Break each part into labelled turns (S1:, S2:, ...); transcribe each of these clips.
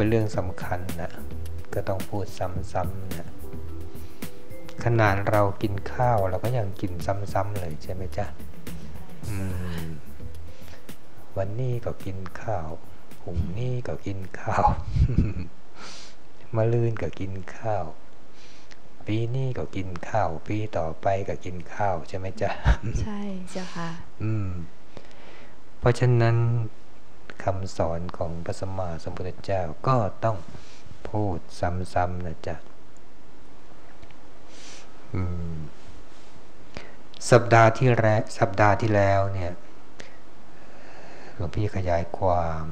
S1: เป็น
S2: เรื่
S1: องสำคัญนะก็ต้องพูดซ้ำๆนะขนาดเรากินข้าวเราก็ยังกินซ้ำๆเลยใช่ไหมจ๊ะอืมวันนี้ก็กินข้าวพรุ่งนี้ก็กินข้าวมะลืนก็กินข้าว ปีนี้ก็กินข้าว ปีต่อไปก็กินข้าวใช่ไหมจ๊ะ
S2: ใช่เจ้าค่ะ
S1: อืม เพราะฉะนั้น คำสอนของพระสัมมาสัมพุทธเจ้าก็ต้องพูดซ้ำๆนะจ๊ะสัปดาห์ที่แรกสัปดาห์ที่แล้วเนี่ยหลวงพี่ขยายความ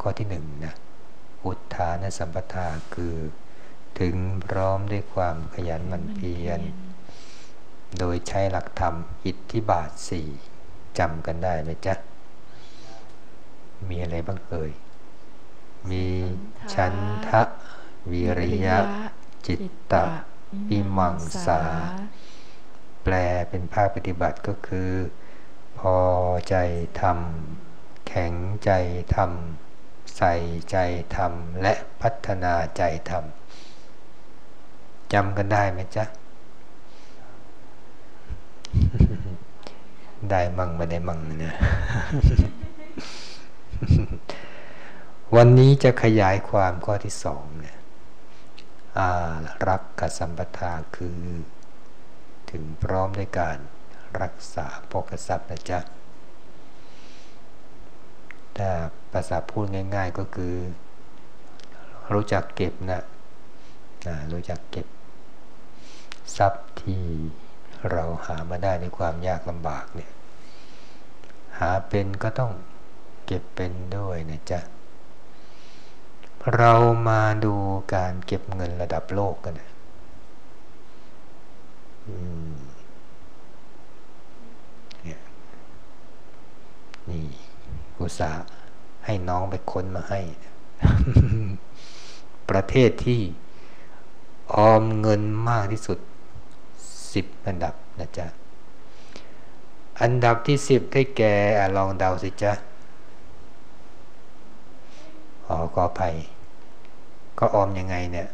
S1: ข้อที่หนึ่งนะอุทานสัมปทาคือถึงพร้อมด้วยความขยันหมันเพียรโดยใช้หลักธรรมอิทธิบาทสี่จำกันได้ไหมจ๊ะ มีอะไรบ้างเอ่ย มีชันทะ วิริยะ จิตตะวิมังสา แปลเป็นภาคปฏิบัติก็คือ พอใจทำแข็งใจทำใส่ใจทำและพัฒนาใจทำจำกันได้ไหมจ๊ะ ได้มั่งไม่ได้มั่งนะ วันนี้จะขยายความข้อที่สองเนี่ยรักกับสัมปทาคือ ถึงพร้อมด้วยการรักษาโภคทรัพย์นะจ๊ะถ้าภาษาพูดง่าย ๆก็คือ รู้จักเก็บนะนะรู้จักเก็บ ทรัพย์ที่เราหามาได้ในความยากลำบากเนี่ย หาเป็นก็ต้อง เก็บเป็นด้วยนะจ๊ะ เรามาดูการเก็บเงินระดับโลกกันนะเนี่ยนี่อุตสาให้น้องไปค้นมาให้ ประเทศที่ออมเงินมากที่สุดสิบอันดับนะจ๊ะ อันดับที่สิบได้แก่ลองเดาสิจ๊ะ อ๋อขออภัยก็ออมยังไงเนี่ย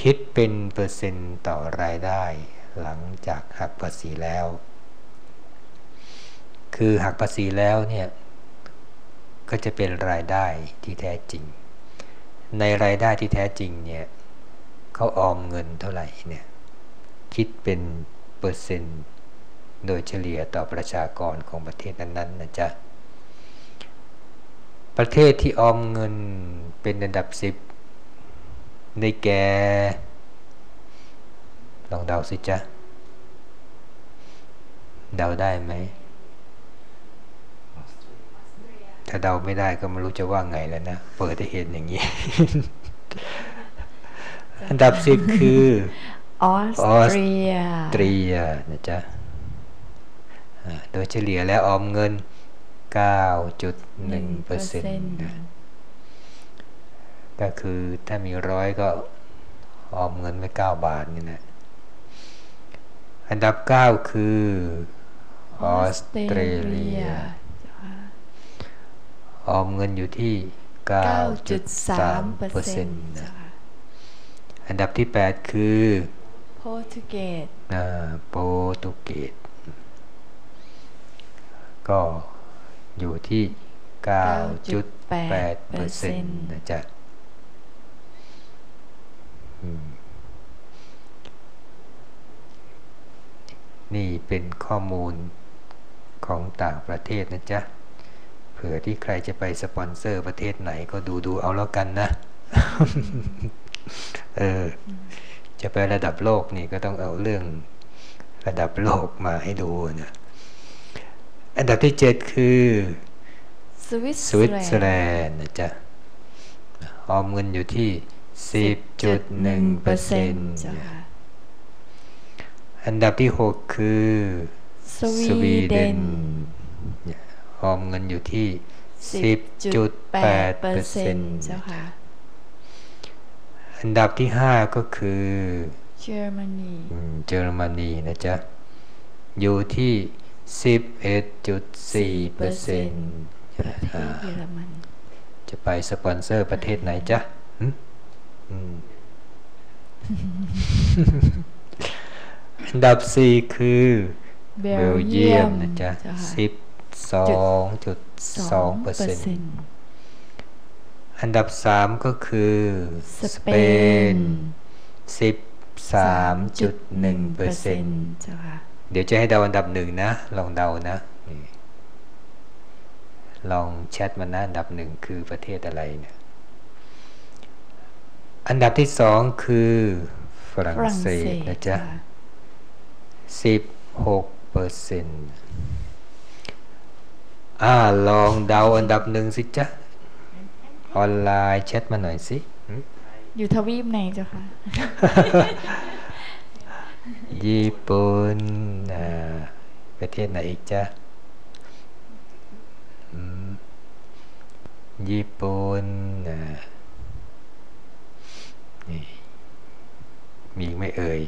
S1: คิดเป็นเปอร์เซ็นต์ต่อรายได้ หลังจากหักภาษีแล้ว คือหักภาษีแล้วเนี่ย ก็จะเป็นรายได้ที่แท้จริง ในรายได้ที่แท้จริงเนี่ยเขาออมเงินเท่าไหร่เนี่ย คิดเป็นเปอร์เซ็นต์โดยเฉลี่ยต่อประชากรของประเทศนั้นๆนะจ๊ะ ประเทศที่ออมเงินเป็นอันดับสิบในแก่ลองเดาสิจ๊ะ เดาได้ไหม ถ้าเดาไม่ได้ก็ไม่รู้จะว่าไงแล้วนะ เปิดให้เห็นอย่างนี้ อันดับสิบคือ
S2: ออสเตรีย
S1: ตรีนะจ๊ะอ่าโดยเฉลี่ยแล้วออมเงิน 9.1เปอร์เซ็นต์นะก็คือถ้ามีร้อยก็ออมเงินไว้9บาทนี่นะ อันดับ 9 คือออสเตรเลีย ออมเงินอยู่ที่ 9.3เปอร์เซ็นต์นะอันดับที่ 8 คือ
S2: โปรตุเกส
S1: อ่าโปรตุเกสก็ อยู่ที่ 9.8เปอร์เซ็นต์นะจ๊ะอืมนี่เป็นข้อมูลของต่างประเทศนะจ๊ะ เผื่อที่ใครจะไปสปอนเซอร์ประเทศไหนก็ดูดูเอาแล้วกันนะ เออ จะไประดับโลกนี่ก็ต้องเอาเรื่องระดับโลกมาให้ดูนะ อันดับที่เจ็ดคือ
S2: สวิต
S1: สวิตเซอร์แลนด์นะจ๊ะออมเงินอยู่ที่10.1เปอร์เซ็นต์
S2: จ้ะค่ะ
S1: อันดับที่หกคือ
S2: สวีเดน
S1: เนี่ยออมเงินอยู่ที่
S2: 10.8
S1: 10.8
S2: เป
S1: เป
S2: อ
S1: อ
S2: ร์
S1: ร์
S2: เซ็
S1: เซ็
S2: น
S1: น
S2: ต์
S1: ต์
S2: เจ้าค่ะ
S1: อันดับที่ห้าก็คือ
S2: เยอรมนี
S1: อืมเยอรมนีนะจ๊ะอยู่ที่ สิบเอ็ดจุดสี่เปอร์เซ็นต์
S2: ประเทศเยอรมัน
S1: จะไปสปอนเซอร์ประเทศไหนจ๊ะหึอืมอันดับสี่คือ
S2: เบ
S1: เบ
S2: ล
S1: ล
S2: เยี
S1: เยี
S2: ย
S1: ย
S2: ม
S1: มนะจ๊ะ
S2: เจ้าค่ะ
S1: สิบสองจุดสองเปอร์เซ็นต์อันดับสามก็คือ
S2: สเปน
S1: สิบสามจุดหนึ่งเปอร์เซ็นต์
S2: เจ้าค่ะ
S1: เดี๋ยวจะให้เดาอันดับหนึ่งนะ ลองเดานะนี่ลองแชทมานะอันดับหนึ่งคือประเทศอะไรเนี่ย อันดับที่สองคือฝรั่ง
S2: ฝรั่ง
S1: เศ
S2: เศ
S1: ส
S2: ส
S1: นะจ๊ะ
S2: เจ้าค่ะ
S1: สิบหกเปอร์เซ็นต์อ่าลองเดาอันดับหนึ่งสิจ๊ะ ออนไลน์แชทมาหน่อยสิหืม
S2: อยู่ทวีปไหนเจ้าค่ะ
S1: ญี่ปุ่นประเทศไหนอีกจ๊ะญี่ปุ่นนี่มีไม่เอ่ย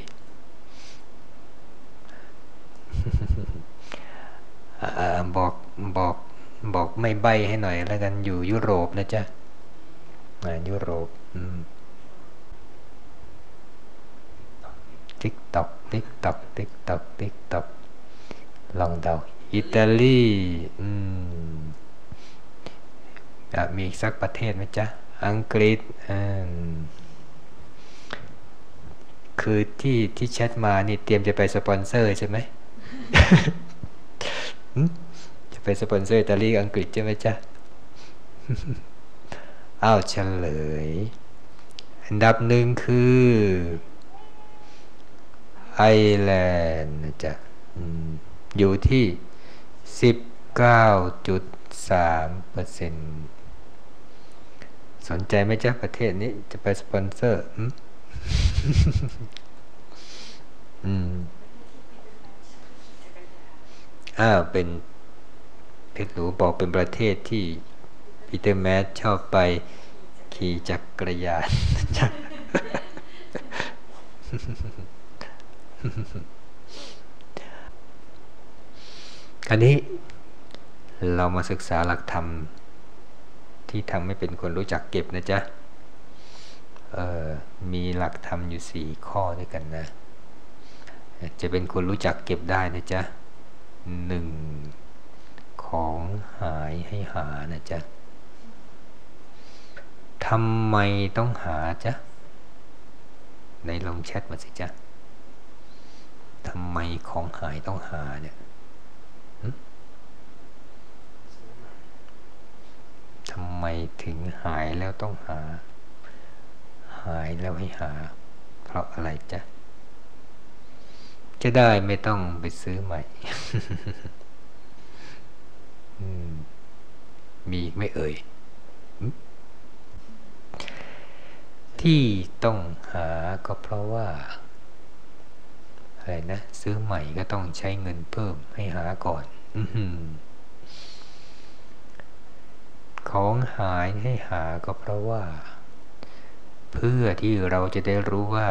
S1: บอกบอกบอกไม่ใบให้หน่อยแล้วกันอยู่ยุโรปนะจ๊ะยุโรป อืม ติ๊กตอกติ๊กตอกติ๊กตอกติ๊กตอกลองเดาอิตาลีอืมอะมีอีกสักประเทศไหมจ๊ะ อังกฤษอืมคือที่ที่แชทมานี่เตรียมจะไปสปอนเซอร์ใช่ไหมจะไปสปอนเซอร์อิตาลีอังกฤษใช่ไหมจ๊ะอ้าวเฉลย อันดับหนึ่งคือ ไอแลนด์นะจ๊ะอยู่ที่สิบเก้าจุดสามเปอร์เซ็นต์สนใจไหมจ๊ะประเทศนี้จะไปสปอนเซอร์อืมอ้าวเป็นเพชรหนูบอกเป็นประเทศที่ปีเตอร์แมสชอบไปขี่จักรยานจ๊ะ คราวนี้เรามาศึกษาหลักธรรม ที่ทำให้เป็นคนรู้จักเก็บนะจ๊ะมีหลักธรรมอยู่สี่ข้อด้วยกันนะ จะเป็นคนรู้จักเก็บได้นะจ๊ะหนึ่งของหายให้หานะจ๊ะทำไมต้องหาจ๊ะในลงแชทมาสิจ๊ะ ทำไมของหายต้องหาเนี่ยทำไมถึงหายแล้วต้องหา หายแล้วให้หา เพราะอะไรจ๊ะ จะได้ไม่ต้องไปซื้อใหม่มีไม่เอ่ย ที่ต้องหาก็เพราะว่า อะไรนะ ซื้อใหม่ก็ต้องใช้เงินเพิ่มให้หาก่อนอของหายให้หาก็เพราะว่า เพื่อที่เราจะได้รู้ว่า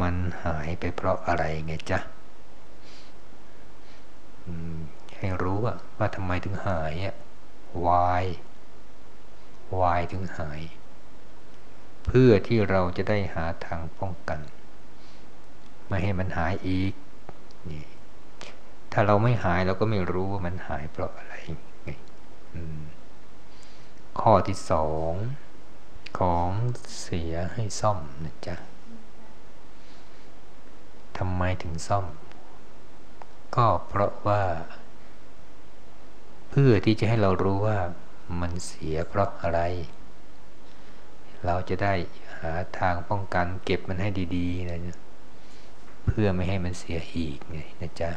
S1: มันหายไปเพราะอะไรไงจ๊ะให้รู้ว่าว่าทำไมถึงหายอะ why why ถึงหาย เพื่อที่เราจะได้หาทางป้องกัน ไม่ให้มันหายอีกนี่ถ้าเราไม่หายเราก็ไม่รู้ว่ามันหายเพราะอะไรข้อที่สองของเสียให้ซ่อมนะจ๊ะทำไมถึงซ่อม ก็เพราะว่า เพื่อที่จะให้เรารู้ว่ามันเสียเพราะอะไร เราจะได้หาทางป้องกันเก็บมันให้ดีๆนะเเพื่อไม่ให้มันเสียอีกไงนะจ๊ะ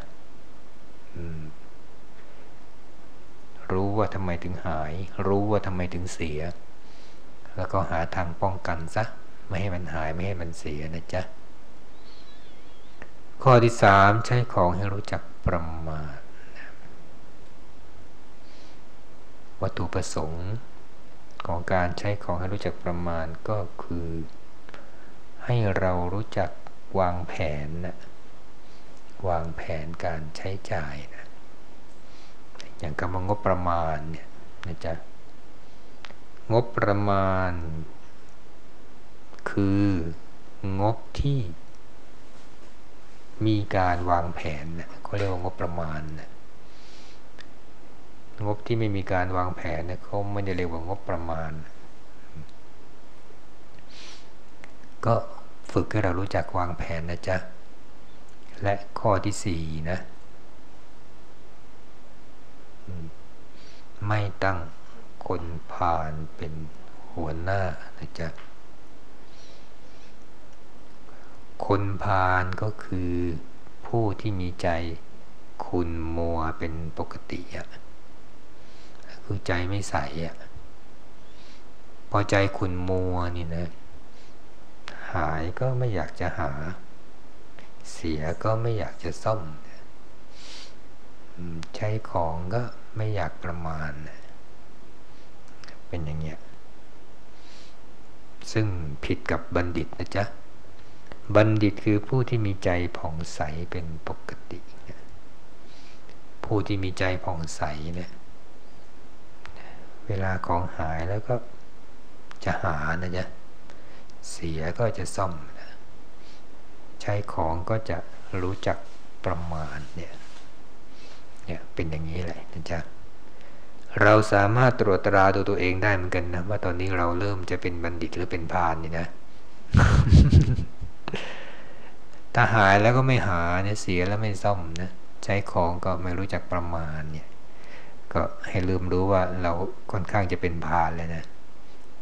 S1: รู้ว่าทำไมถึงหาย รู้ว่าทำไมถึงเสีย แล้วก็หาทางป้องกันซะ ไม่ให้มันหายไม่ให้มันเสียนะจ๊ะ ข้อที่สามใช้ของให้รู้จักประมาทวัตถุประสงค์ของการใช้ของให้รู้จักประมาณก็คือ ให้เรารู้จัก วางแผนนะวางแผนการใช้จ่ายนะอย่างคำว่างบประมาณเนี่ยนะจ๊ะงบประมาณ คืองบที่มีการวางแผนนะเขาเรียกว่างบประมาณนะงบที่ไม่มีการวางแผนเนี่ยเขาไม่ได้เรียกว่างบประมาณ ก็ ฝึกให้เรารู้จักวางแผนนะจ๊ะ และข้อที่สี่นะ ไม่ตั้งคนผ่านเป็นหัวหน้านะจ๊ะ คนพาลก็คือผู้ที่มีใจคุณมัวเป็นปกติอะคือใจไม่ใสอะพอใจคุณมัวนี่นะ หายก็ไม่อยากจะหา เสียก็ไม่อยากจะซ่อม ใช้ของก็ไม่อยากประมาณ เป็นอย่างเงี้ย ซึ่งผิดกับบัณฑิตนะจ๊ะ บัณฑิตคือผู้ที่มีใจผ่องใสเป็นปกติ ผู้ที่มีใจผ่องใสเนี่ย เวลาของหายแล้วก็จะหานะจ๊ะ เสียก็จะซ่อมนะใช้ของก็จะรู้จักประมาณเนี่ยเนี่ยเป็นอย่างนี้แหละนะจ๊ะเราสามารถตรวจตราตัวตัวเองได้เหมือนกันนะว่าตอนนี้เราเริ่มจะเป็นบัณฑิตหรือเป็นพาลนี่นะถ้าหายแล้วก็ไม่หาเนี่ยเสียแล้วไม่ซ่อมนะใช้ของก็ไม่รู้จักประมาณเนี่ย ก็ให้ลืมรู้ว่าเราค่อนข้างจะเป็นพาลแล้วนะ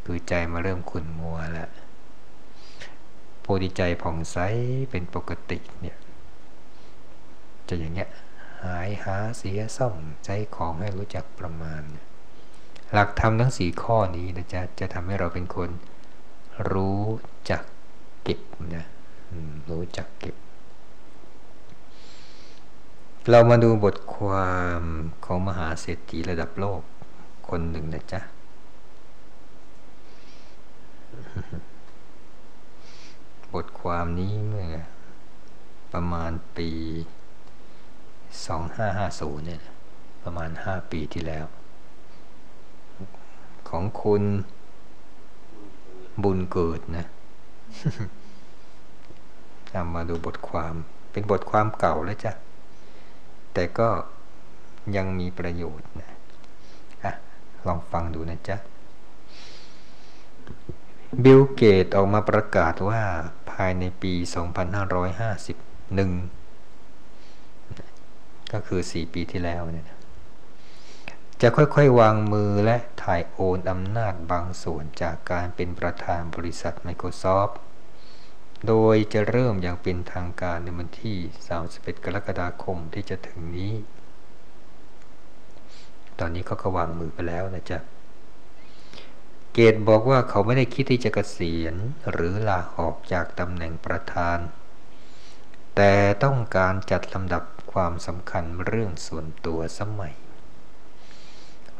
S1: คือใจมาเริ่มขุ่นมัวแล้ว พธิใจผ่องใสเป็นปกติเนี่ยจะอย่างเงี้ยหายหาเสียซ่อมใช้ของให้รู้จักประมาณ หลักธรรมทั้งสี่ข้อนี้นะจะจะทำให้เราเป็นคนรู้จักเก็บนะรู้จักเก็บ เรามาดูบทความของมหาเศรษฐีระดับโลกคนหนึ่งนะจ๊ะ บทความนี้เมื่อประมาณปี 2550 เนี่ย ประมาณ 5 ปีที่แล้ว ของคุณบุญเกิดนะนำมาดูบทความ เป็นบทความเก่าแล้วจ้ะ แต่ก็ยังมีประโยชน์นะอะลองฟังดูนะจ๊ะบิลเกตออกมาประกาศว่าายในปี 2551 ก็คือ 4 ปีที่แล้วเนี่ยจะค่อยๆ วางมือและถ่ายโอนอำนาจบางส่วนจากการเป็นประธานบริษัท Microsoft โดยจะเริ่มอย่างเป็นทางการในวันที่ 31 กรกฎาคมที่จะถึงนี้ ตอนนี้เขาก็วางมือไปแล้วนะจ๊ะ เกตบอกว่าเขาไม่ได้คิดที่จะกะเกษียณหรือลาออกจากตำแหน่งประธาน แต่ต้องการจัดลำดับความสำคัญเรื่องส่วนตัวสมัย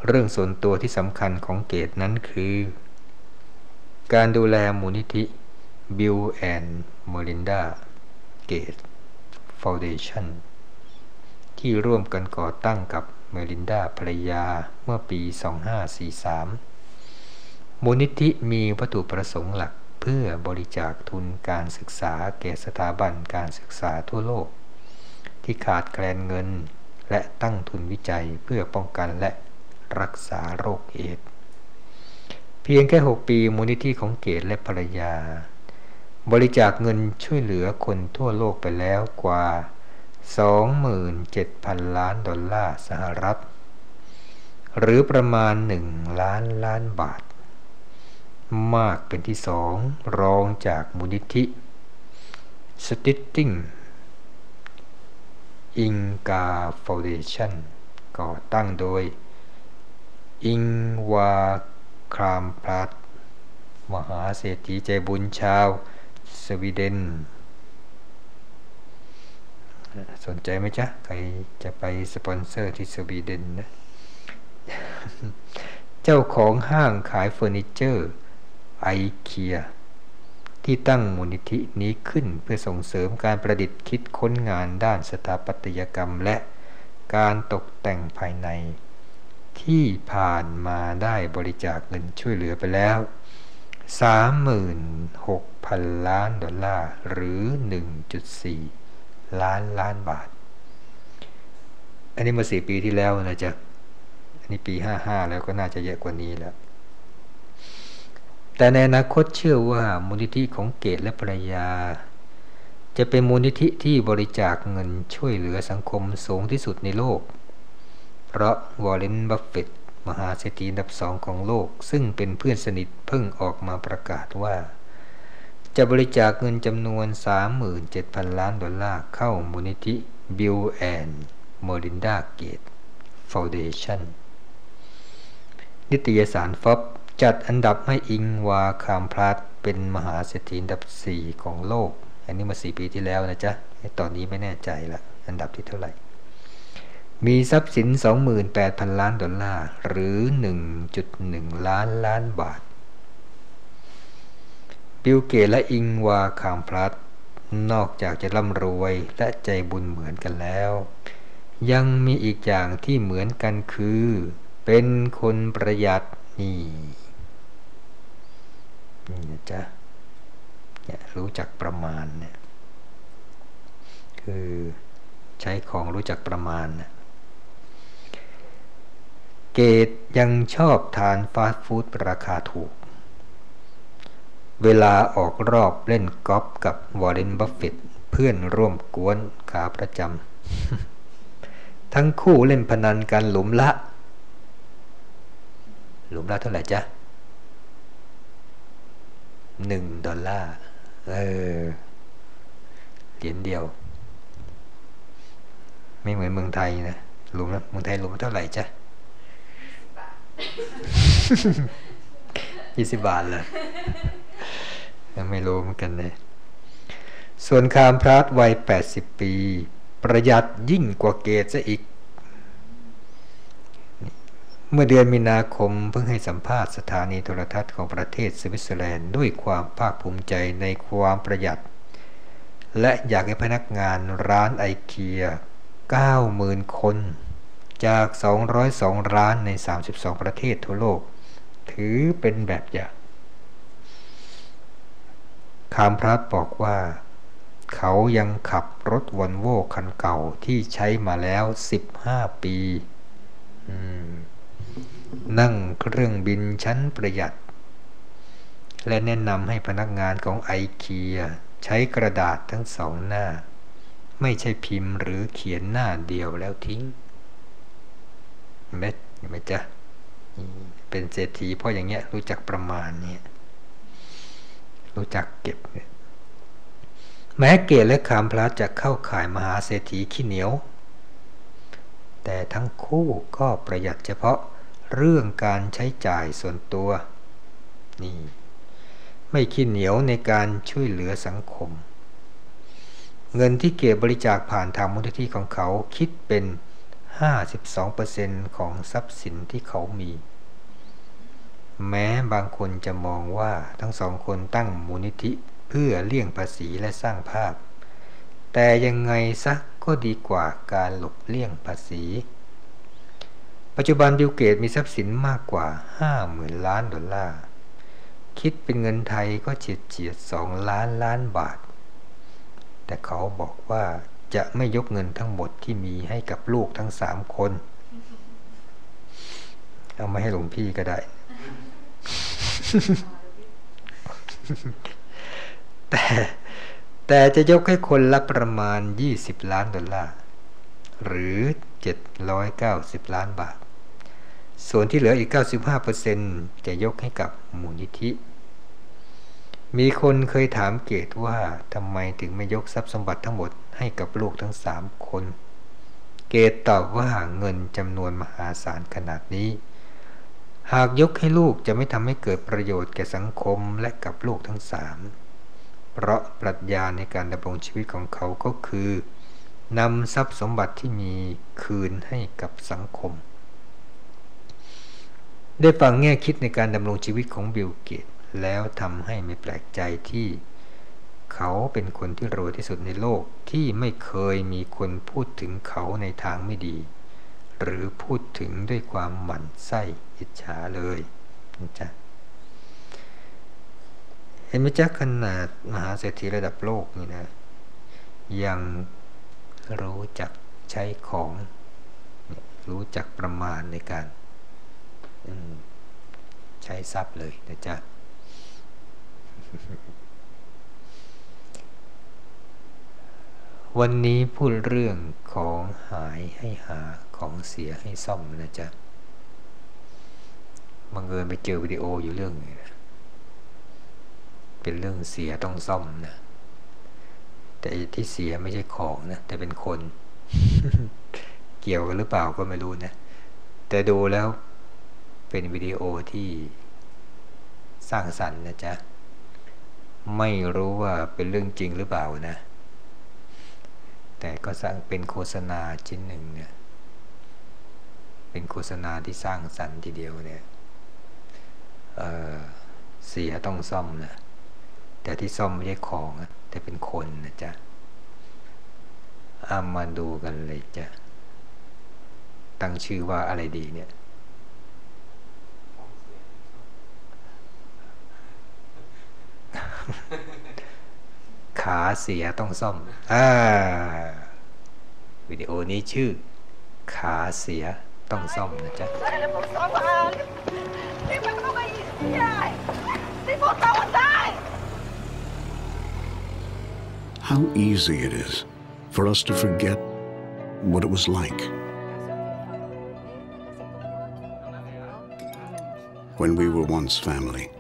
S1: เรื่องส่วนตัวที่สำคัญของเกตนั้นคือ การดูแลมูลนิธิบิลแอนด์เมลินดาเกตฟาวเดชั่นที่ร่วมกันก่อตั้งกับเมลินดาภรรยาเมื่อปี 2543 มูลนิธิมีวัตถุประสงค์หลักเพื่อบริจาคทุนการศึกษาแก่สถาบันการศึกษาทั่วโลก ที่ขาดแคลนเงิน และตั้งทุนวิจัยเพื่อป้องกันและรักษาโรคเอดเพียงแค่ 6 ปีมูลนิธิของเกตและภรรยา บริจาคเงินช่วยเหลือคนทั่วโลกไปแล้วกว่า 27,000 ล้านดอลลาร์สหรัฐ หรือประมาณ 1 ล้านล้านบาท มากเป็นที่สองรองจากมูลนิธิสติตติ้งอิงกาฟาวเดชั่นก่อตั้งโดย อิงวาครามพลัดมหาเศรษฐีใจบุญชาวสวีเดน สนใจไหมจ๊ะ ใครจะไปสปอนเซอร์ที่สวีเดนนะ เจ้าของห้างขายเฟอร์นิเจอร์ ไอเคีย ที่ตั้งมูลนิธินี้ขึ้นเพื่อส่งเสริมการประดิษฐ์คิดค้นงานด้านสถาปัตยกรรมและการตกแต่งภายใน ที่ผ่านมาได้บริจาคเงินช่วยเหลือไปแล้ว 36,000 ล้านดอลลาร์หรือ 1.4 ล้านล้านบาท อันนี้มาสี่ปีที่แล้วนะจ๊ะอันนี้ปี 55 แล้วก็น่าจะเยอะกว่านี้แล้ว แต่ในอนาคตเชื่อว่ามูลนิธิของเกตและภรรยา จะเป็นมูลนิธิที่บริจาคเงินช่วยเหลือสังคมสูงที่สุดในโลก เพราะวอร์เรนบัฟเฟตมหาเศรษฐีอันดับสองของโลก ซึ่งเป็นเพื่อนสนิทเพิ่งออกมาประกาศว่า จะบริจาคเงินจำนวน 37,000 ล้านดอลลาร์เข้ามูลนิธิบิลแอนด์เมอรินดาเกตฟาวเดชั่นนิตยสารฟอบ จัดอันดับให้อิงวาคามพลัดเป็นมหาเศรษฐีอันดับ 4 ของโลก อันนี้มา 4 ปีที่แล้วนะจ๊ะตอนนี้ไม่แน่ใจละอันดับที่เท่าไหร่ มีทรัพย์สิน 28,000 ล้านดอลลาร์หรือ 1.1 ล้านล้านบาท บิลเกตและอิงวาคามพลัดนอกจากจะร่ำรวยและใจบุญเหมือนกันแล้ว ยังมีอีกอย่างที่เหมือนกันคือ เป็นคนประหยัดนี่ นี่นะจ๊ะเนี่ยรู้จักประมาณเนี่ยคือใช้ของรู้จักประมาณนะเกตยังชอบทานฟาสต์ฟู้ดราคาถูก เวลาออกรอบเล่นกอล์ฟกับวอร์เรนบัฟเฟตเพื่อนร่วมกวนขาประจำ ทั้งคู่เล่นพนันกันหลุมละ หลุมละเท่าไหร่จ๊ะ หนึ่งดอลลาร์ เออ เหรียญเดียว ไม่เหมือนเมืองไทยนะหลุมละเมืองไทยหลุมเท่าไหร่จ๊ะยี่สิบบาทเลยยังไม่รู้เหมือนกันเลยส่วนคามพรัตวัยแปดสิบปี ประหยัดยิ่งกว่าเกตซะอีก เมื่อเดือนมีนาคมเพิ่งให้สัมภาษณ์สถานีโทรทัศน์ของประเทศสวิตเซอร์แลนด์ด้วยความภาคภูมิใจในความประหยัด และอยากให้พนักงานร้านไอเคีย90,000 คน จาก 202 ร้านใน 32 ประเทศทั่วโลก ถือเป็นแบบอย่างคามพรัตบอกว่า เขายังขับรถวอลโว่คันเก่าที่ใช้มาแล้ว 15 ปี นั่งเครื่องบินชั้นประหยัด และแนะนำให้พนักงานของไอเคียใช้กระดาษทั้งสองหน้า ไม่ใช่พิมพ์หรือเขียนหน้าเดียวแล้วทิ้งเม็ดไหมจ๊ะเป็นเศรษฐีเพราะอย่างเงี้ยรู้จักประมาณเนี่ยรู้จักเก็บเนี่ยแม้เกศและขามพระจะเข้าขายมหาเศรษฐีขี้เหนียว แต่ทั้งคู่ก็ประหยัดเฉพาะ เรื่องการใช้จ่ายส่วนตัว นี่ ไม่ขี้เหนียวในการช่วยเหลือสังคม เงินที่เก็บบริจาคผ่านทางมูลนิธิของเขาคิดเป็น 52%ของทรัพย์สินที่เขามี แม้บางคนจะมองว่าทั้งสองคนตั้งมูลนิธิเพื่อเลี่ยงภาษีและสร้างภาพ แต่ยังไงซะก็ดีกว่าการหลบเลี่ยงภาษี ปัจจุบันบิลเกตมีทรัพย์สินมากกว่า 50,000 ล้านดอลลาร์ คิดเป็นเงินไทยก็เฉียดเฉียด2ล้านล้านบาท แต่เขาบอกว่าจะไม่ยกเงินทั้งหมดที่มีให้กับลูกทั้งสามคน เอามาให้หลวงพี่ก็ได้ แต่แต่จะยกให้คนละประมาณ 20 ล้านดอลลาร์ หรือ 790 ล้านบาท ส่วนที่เหลืออีก 95%จะยกให้กับมูลนิธิ มีคนเคยถามเกตว่าทำไมถึงไม่ยกทรัพย์สมบัติทั้งหมดให้กับลูกทั้งสามคน เกตตอบว่าเงินจำนวนมหาศาลขนาดนี้ หากยกให้ลูกจะไม่ทำให้เกิดประโยชน์แก่สังคมและกับลูกทั้งสามเพราะปรัชญาในการดำรงชีวิตของเขาก็คือนำทรัพย์สมบัติที่มีคืนให้กับสังคม ได้ฟังแง่คิดในการดำรงชีวิตของบิลเกตแล้วทำให้ไม่แปลกใจที่เขาเป็นคนที่รวยที่สุดในโลกที่ไม่เคยมีคนพูดถึงเขาในทางไม่ดี หรือพูดถึงด้วยความหมั่นไส้อิจฉาเลยนะจ๊ะเห็นไหมจ๊ะขนาดมหาเศรษฐีระดับโลกนี่นะ ยังรู้จักใช้ของ รู้จักประมาณในการ ใช้ทรัพย์เลยนะจ๊ะ วันนี้พูดเรื่องของหายให้หาของเสียให้ซ่อมนะจ๊ะบังเอิญไปเจอวิดีโออยู่เรื่องนึงเป็นเรื่องเสียต้องซ่อมนะ แต่ที่เสียไม่ใช่ของนะ แต่เป็นคน เกี่ยวกันหรือเปล่าก็ไม่รู้นะ แต่ดูแล้ว เป็นวิดีโอที่สร้างสรรค์นะจ๊ะ ไม่รู้ว่าเป็นเรื่องจริงหรือเปล่านะ แต่ก็สร้างเป็นโฆษณาชิ้นหนึ่งเนี่ย เป็นโฆษณาที่สร้างสรรค์ทีเดียวเนี่ยเเสียต้องซ่อมนะ แต่ที่ซ่อมไม่ใช่ของนะแต่เป็นคนนะจ๊ะเอามาดูกันเลยจ้ะ ตั้งชื่อว่าอะไรดีเนี่ย
S3: How easy it is for us to forget what it was like. When we were once family.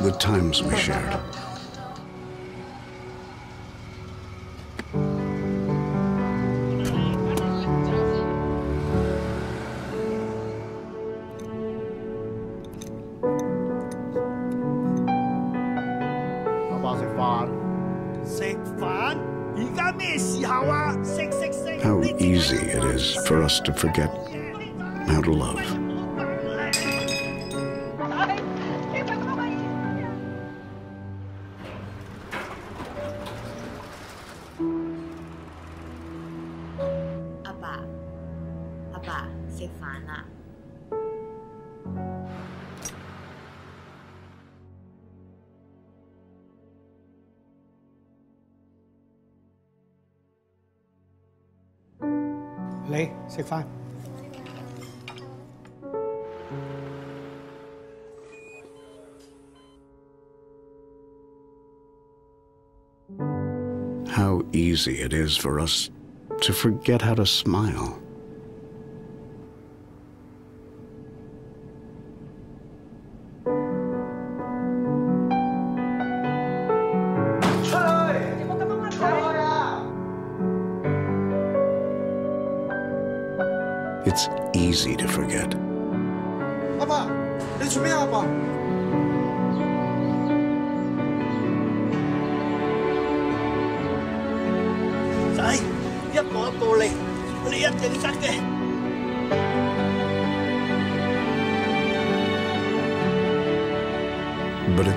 S3: The times we shared. How easy it is for us to forget how to love. How easy it is for us to forget how to smile.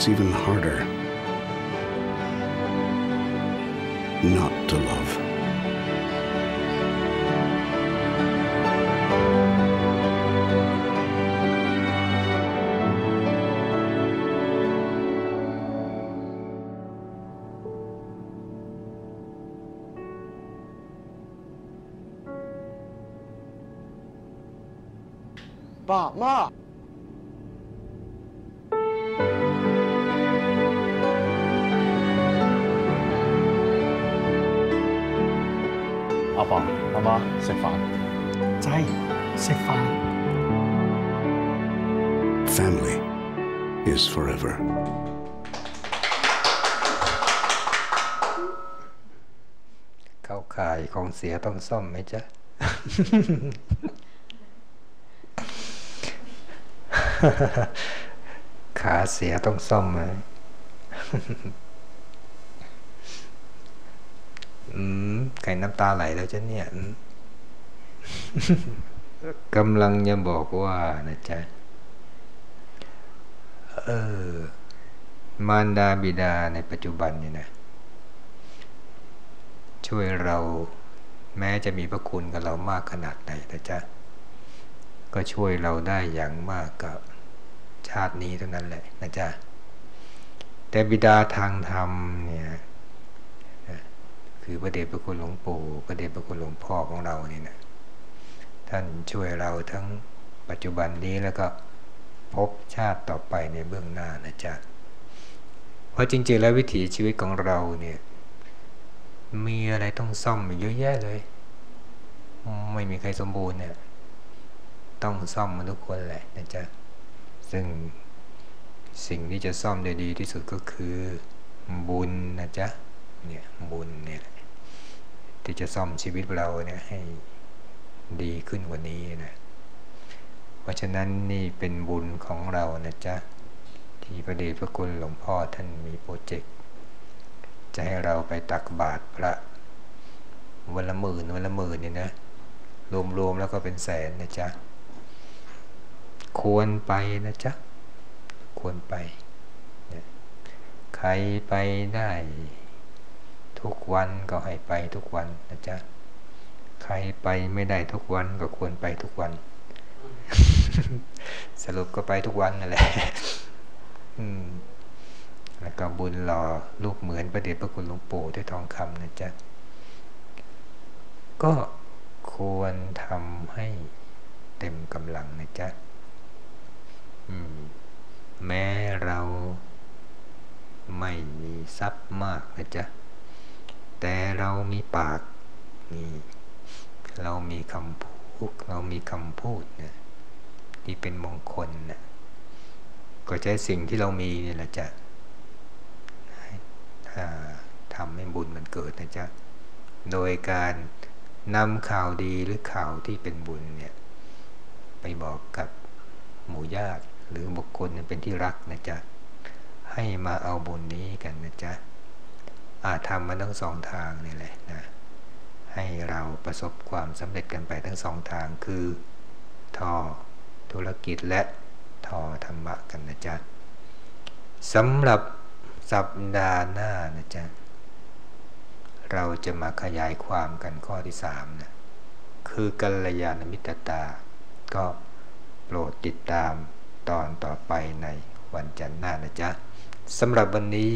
S3: It's even harder not to love.
S4: Ma.
S5: 妈食饭。
S6: 仔，食饭。
S3: Family is forever.
S1: เข้าข่ายของเสียต้องซ่อมไหมจ๊ะ ขาเสียต้องซ่อมไหม อืม ม ไก่น้ำตาไหลแล้วจ้ะเนี่ยกำลังจะบอกว่านะจ๊ะเออ มารดาบิดาในปัจจุบันนี่นะ ช่วยเราแม้จะมีพระคุณกับเรามากขนาดไหนนะจ๊ะ ก็ช่วยเราได้อย่างมากกับชาตินี้เท่านั้นแหละนะจ๊ะ แต่บิดาทางธรรมเนี่ย คือพระเดชพระคุณหลวงปู่พระเดชพระคุณหลวงพ่อของเรานี่นะท่านช่วยเราทั้งปัจจุบันนี้แล้วก็พบชาติต่อไปในเบื้องหน้านะจ๊ะเพราะจริงๆแล้ววิถีชีวิตของเราเนี่ยมีอะไรต้องซ่อมเยอะแยะเลย ไม่มีใครสมบูรณ์เนี่ยต้องซ่อมมันทุกคนแหละนะจ๊ะซึ่งสิ่งที่จะซ่อมได้ดีที่สุดก็คือบุญนะจ๊ะเนี่ยบุญเนี่ย ที่จะซ่อมชีวิตเราเนี่ยให้ดีขึ้นกว่านี้นะ เพราะฉะนั้นนี่เป็นบุญของเรานะจ๊ะ ที่พระเดชพระคุณหลวงพ่อท่านมีโปรเจกต์ จะให้เราไปตักบาตรพระ วันละหมื่นวันละหมื่นเนี่ยนะ รวมๆแล้วก็เป็นแสนนะจ๊ะ ควรไปนะจ๊ะ ควรไป ใครไปได้ ทุกวันก็ให้ไปทุกวันนะจ๊ะใครไปไม่ได้ทุกวันก็ควรไปทุกวัน สรุปก็ไปทุกวันนั่นแหละแล้วก็บุญหล่อรูปเหมือนประเดชพระคุณหลวงปู่ด้วยทองคำนะจ๊ะ ก็ควรทำให้เต็มกำลังนะจ๊ะมแม้เราไม่มีทรัพย์มากนะจ๊ะ แต่เรามีปากนี่เรามีคำพูดเรามีคำพูดนะที่เป็นมงคลนะก็ใช้สิ่งที่เรามีนี่แหละจ๊ะทำให้บุญมันเกิดนะจ๊ะโดยการนำข่าวดีหรือข่าวที่เป็นบุญเนี่ยไปบอกกับหมู่ญาติหรือบุคคลเป็นที่รักนะจ๊ะให้มาเอาบุญนี้กันนะจ๊ะ อาจทำมาทั้งสองทางนี่แหละนะให้เราประสบความสำเร็จกันไปทั้งสองทางคือทอธุรกิจและทอธรรมะกันนะจ๊ะสำหรับสัปดาห์หน้านะจ๊ะเราจะมาขยายความกันข้อที่สามนะคือกัลยาณมิตรตา ก็โปรดติดตามตอนต่อไปในวันจันทร์หน้านะจ๊ะสำหรับวันนี้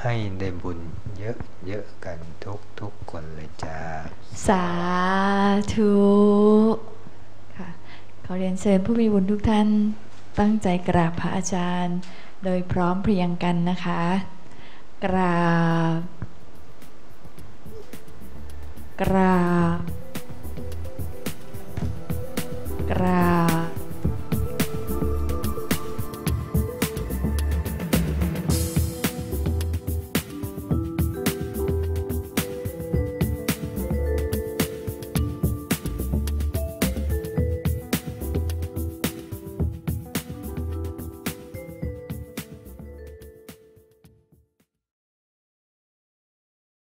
S1: ให้ได้บุญเยอะๆกันทุกทุกๆคนเลยจ้า
S2: สาธุค่ะขอเรียนเชิญผู้มีบุญทุกท่าน ตั้งใจกราบพระอาจารย์ โดยพร้อมเพรียงกันนะคะ กราบ กราบ กราบ